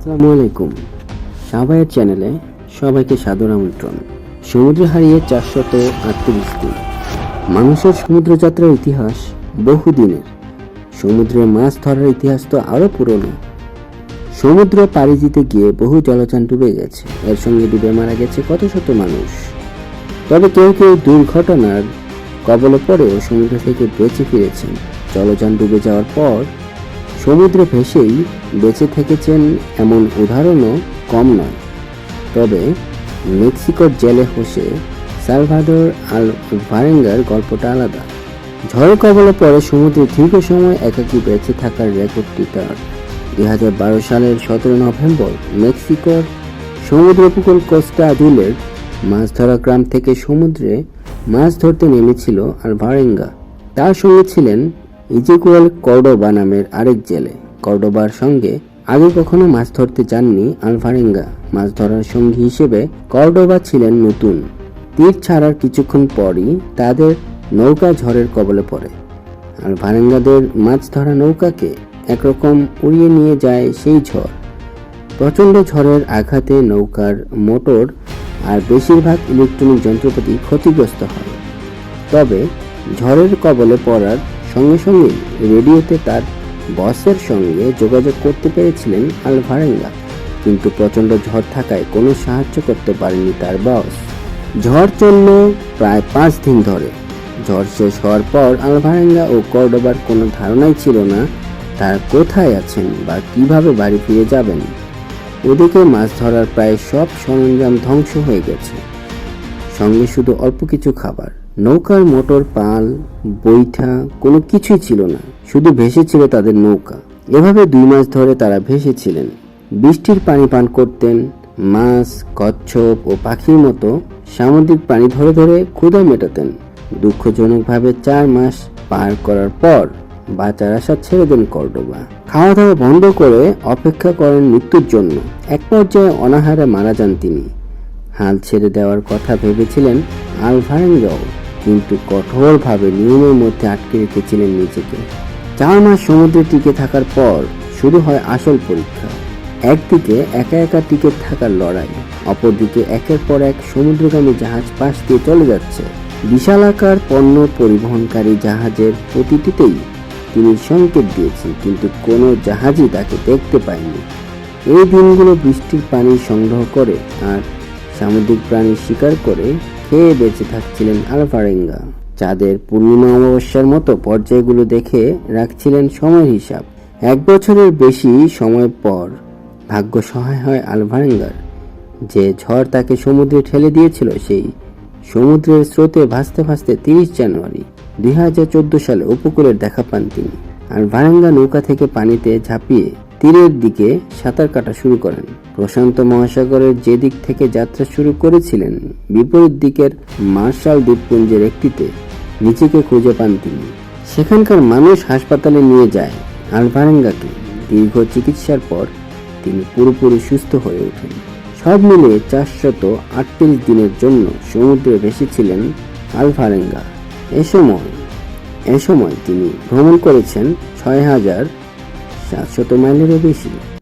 আসসালামু আলাইকুম। সাবায়ের চ্যানেলে সবাইকে সাদর আমন্ত্রণ। সমুদ্রে হারিয়ে চারশত আটত্রিশ দিন। মানুষের সমুদ্র যাত্রার ইতিহাস বহুদিনের। সমুদ্রে মাছ ধরার ইতিহাস তো আরও পুরনো। সমুদ্র পাড়ি দিতে গিয়ে বহু জলযান ডুবে গেছে। এর সঙ্গে ডুবে মারা গেছে কত শত মানুষ। তবে কেউ কেউ দুর্ঘটনার কবলে পড়েও সমুদ্র থেকে বেঁচে ফিরেছেন। জলযান ডুবে যাওয়ার পর সমুদ্রে ভেসেই বেঁচে থেকেছেন এমন উদাহরণও কম নয়। তবে মেক্সিকোর জেলে হোসে সালভাদর আল ভারেঙ্গার গল্পটা আলাদা। ঝড়ের কবলে পরে সমুদ্রে দীর্ঘ সময় একাকী বেঁচে থাকার রেকর্ডটি তার। দুই হাজার বারো সালের সতেরো নভেম্বর মেক্সিকোর সমুদ্র উপকূল কোস্টা আদুলের মাছ ধরা গ্রাম থেকে সমুদ্রে মাছ ধরতে নেমেছিল আলভারেঙ্গা তার সঙ্গে ছিলেন ইজিকুয়েল কর্ডোবা নামের আরেক জেলে। কর্ডোবার সঙ্গে আগে কখনো মাছ ধরতে যাননি আলভারেঙ্গা মাছ ধরার সঙ্গী হিসেবে কর্ডোবা ছিলেন নতুন। তীর ছাড়ার কিছুক্ষণ পরই তাদের নৌকা ঝড়ের কবলে পড়ে। আর ভারেঙ্গাদের মাছ ধরা নৌকাকে একরকম উড়িয়ে নিয়ে যায় সেই ঝড়। প্রচণ্ড ঝড়ের আঘাতে নৌকার মোটর আর বেশিরভাগ ইলেকট্রনিক যন্ত্রপাতি ক্ষতিগ্রস্ত হয়। তবে ঝড়ের কবলে পড়ার সঙ্গে সঙ্গে রেডিওতে তার বসের সঙ্গে যোগাযোগ করতে পেরেছিলেন আলভারেঙ্গা। কিন্তু প্রচণ্ড ঝড় থাকায় কোনো সাহায্য করতে পারেনি তার বস। ঝড় চলল প্রায় পাঁচ দিন ধরে। ঝড় শেষ হওয়ার পর আলভারেঙ্গা ও কর্ডোবার কোনো ধারণাই ছিল না, তার কোথায় আছেন বা কীভাবে বাড়ি ফিরে যাবেন। ওদিকে মাছ ধরার প্রায় সব সরঞ্জাম ধ্বংস হয়ে গেছে। সঙ্গে শুধু অল্প কিছু খাবার। নৌকার মোটর, পাল, বৈঠা কোনো কিছুই ছিল না। শুধু ভেসেছিল তাদের নৌকা। এভাবে দুই মাস ধরে তারা ভেসেছিলেন। বৃষ্টির পানি পান করতেন, মাছ, কচ্ছপ ও পাখির মতো সামুদ্রিক পানি ধরে ধরে ক্ষুধা মেটাতেন। দুঃখজনকভাবে চার মাস পার করার পর বাঁচার আশা ছেড়ে দেন কর্ডোবা। খাওয়া দাওয়া বন্ধ করে অপেক্ষা করেন মৃত্যুর জন্য। এক পর্যায়ে অনাহারে মারা যান তিনি। হাল ছেড়ে দেওয়ার কথা ভেবেছিলেন আলভারেঙ্গাও কিন্তু কঠোরভাবে নিয়মের মধ্যে আটকে রেখেছিলেন নিজেকে। চার মাস সমুদ্রে টিকে থাকার পর শুরু হয় আসল পরীক্ষা। একদিকে একা একা টিকে থাকার লড়াই, অপরদিকে একের পর এক সমুদ্রগামী জাহাজ পাশ দিয়ে চলে যাচ্ছে। বিশালাকার পণ্য পরিবহনকারী জাহাজের প্রতিটিতেই তিনি সংকেত দিয়েছেন, কিন্তু কোনো জাহাজই তাকে দেখতে পায়নি। এই দিনগুলো বৃষ্টির পানি সংগ্রহ করে আর সামুদ্রিক প্রাণী শিকার করে খেয়ে বেঁচে থাকছিলেন আলফারেঙ্গা চাঁদের পূর্ণিমা অমাবস্যার মতো পর্যায়গুলো দেখে রাখছিলেন সময় হিসাব। এক বছরের বেশি সময় পর ভাগ্য সহায় হয় আলভারেঙ্গার যে ঝড় তাকে সমুদ্রে ঠেলে দিয়েছিল সেই সমুদ্রের স্রোতে ভাসতে ভাসতে তিরিশ জানুয়ারি দুই হাজার চোদ্দ সালে উপকূলের দেখা পান তিনি। আর ভারাঙ্গা নৌকা থেকে পানিতে ঝাঁপিয়ে তীরের দিকে সাঁতার কাটা শুরু করেন। প্রশান্ত মহাসাগরের যে দিক থেকে যাত্রা শুরু করেছিলেন, বিপরীত দিকের মার্শাল দ্বীপপুঞ্জের একটিতে নিজেকে খুঁজে পান তিনি। সেখানকার মানুষ হাসপাতালে নিয়ে যায় আলভারেঙ্গাকে। দীর্ঘ চিকিৎসার পর তিনি পুরোপুরি সুস্থ হয়ে ওঠেন। সব মিলিয়ে চারশত আটত্রিশ দিনের জন্য সমুদ্রে ভেসেছিলেন আলভারেঙ্গা। এ সময় এ সময় তিনি ভ্রমণ করেছেন ছয় হাজার সাতশত মাইলেরও বেশি।